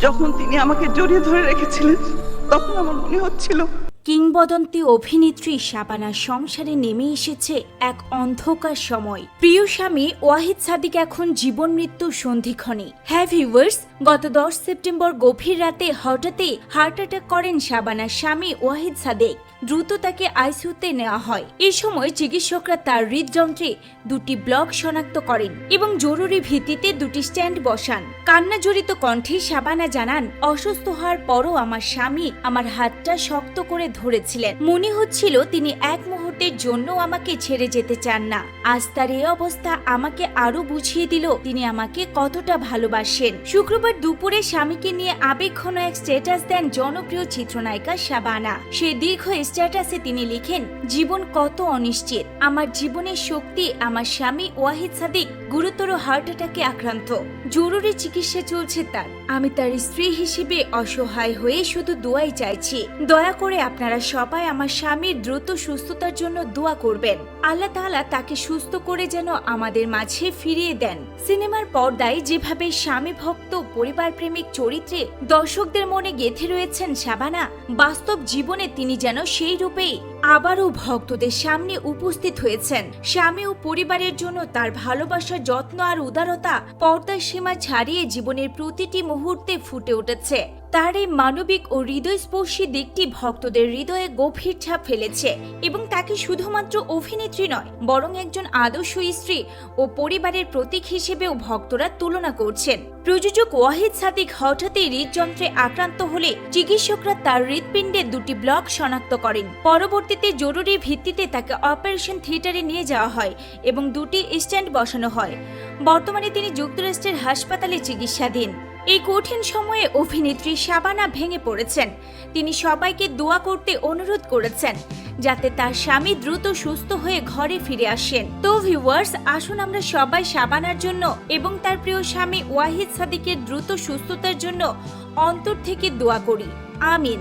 যখন তিনি আমাকে জড়িয়ে ধরে রেখেছিলেন তখন আমার মনে হচ্ছিল কিংবদন্তি অভিনেত্রী শাবানার সংসারে নেমে এসেছে এক অন্ধকার সময়। প্রিয় স্বামী ওয়াহিদ সাদিক এখন জীবন মৃত্যু সন্ধিক্ষণে। হ্যাভ গত দশ সেপ্টেম্বর গভীর রাতে হঠাৎই হার্ট অ্যাটাক করেন শাবানার স্বামী ওয়াহিদ সাদেক। দ্রুত তাকে আইসিউতে নেওয়া হয়। এই সময় চিকিৎসকরা তার হৃদযন্ত্রে দুটি ব্লক শনাক্ত করেন এবং জরুরি ভিত্তিতে দুটি স্ট্যান্ড বসান। কান্না জড়িত কণ্ঠে শাবানা জানান, অসুস্থ হওয়ার পরও আমার স্বামী আমার হাতটা শক্ত করে ধরেছিলেন। মনে হচ্ছিল তিনি এক মুহূর্তের জন্য আমাকে ছেড়ে যেতে চান না। আজ তার এই অবস্থা আমাকে আরও বুঝিয়ে দিল, তিনি আমাকে কতটা ভালোবাসেন। শুক্রবার দুপুরে স্বামীকে নিয়ে আবেগঘন এক স্ট্যাটাস দেন জনপ্রিয় চিত্রনায়িকা শাবানা। সে দীর্ঘ স্ট্যাটাসে তিনি লিখেন, জীবন কত অনিশ্চিত। আমার জীবনের শক্তি, আমার স্বামী ওয়াহিদ সাদিক গুরুতর হার্ট অ্যাটাকে আক্রান্ত। জরুরি চিকিৎসা চলছে তার। আমি তার স্ত্রী হিসেবে অসহায় হয়ে শুধু দোয়াই চাইছি। দয়া করে আপনারা সবাই আমার স্বামীর দ্রুত সুস্থতার জন্য দোয়া করবেন। আল্লাহ তালা তাকে সুস্থ করে যেন আমাদের মাঝে ফিরিয়ে দেন। সিনেমার পর্দায় যেভাবে স্বামী ভক্ত পরিবার প্রেমিক চরিত্রে দর্শকদের মনে গেঁথে রয়েছেন শাবানা, বাস্তব জীবনে তিনি যেন সেই রূপেই আবারও ভক্তদের সামনে উপস্থিত হয়েছেন। স্বামী ও পরিবারের জন্য তার ভালোবাসা যত্ন আর উদারতা পর্দার সীমা ছাড়িয়ে জীবনের প্রতিটি মুহূর্তে ফুটে উঠেছে। তার এই মানবিক ও হৃদয়স্পর্শী দিকটি ভক্তদের হৃদয়ে গভীর ছাপ ফেলেছে এবং তাকে শুধুমাত্র অভিনেত্রী নয়, বরং একজন আদর্শ স্ত্রী ও পরিবারের প্রতীক হিসেবেও ভক্তরা তুলনা করছেন। প্রযোজক ওয়াহিদ সাদিক হঠাৎই হৃদযন্ত্রে আক্রান্ত হলে চিকিৎসকরা তার হৃৎপিণ্ডে দুটি ব্লক শনাক্ত করেন। পরবর্তীতে জরুরি ভিত্তিতে তাকে অপারেশন থিয়েটারে নিয়ে যাওয়া হয় এবং দুটি স্ট্যান্ড বসানো হয়। বর্তমানে তিনি যুক্তরাষ্ট্রের হাসপাতালে চিকিৎসাধীন। এই কঠিন সময়ে অভিনেত্রী শাবানা ভেঙে পড়েছেন। তিনি সবাইকে দোয়া করতে অনুরোধ করেছেন যাতে তার স্বামী দ্রুত সুস্থ হয়ে ঘরে ফিরে আসেন। তো ভিউয়ার্স, আসুন আমরা সবাই শাবানার জন্য এবং তার প্রিয় স্বামী ওয়াহিদ সাদিকের দ্রুত সুস্থতার জন্য অন্তর থেকে দোয়া করি। আমিন।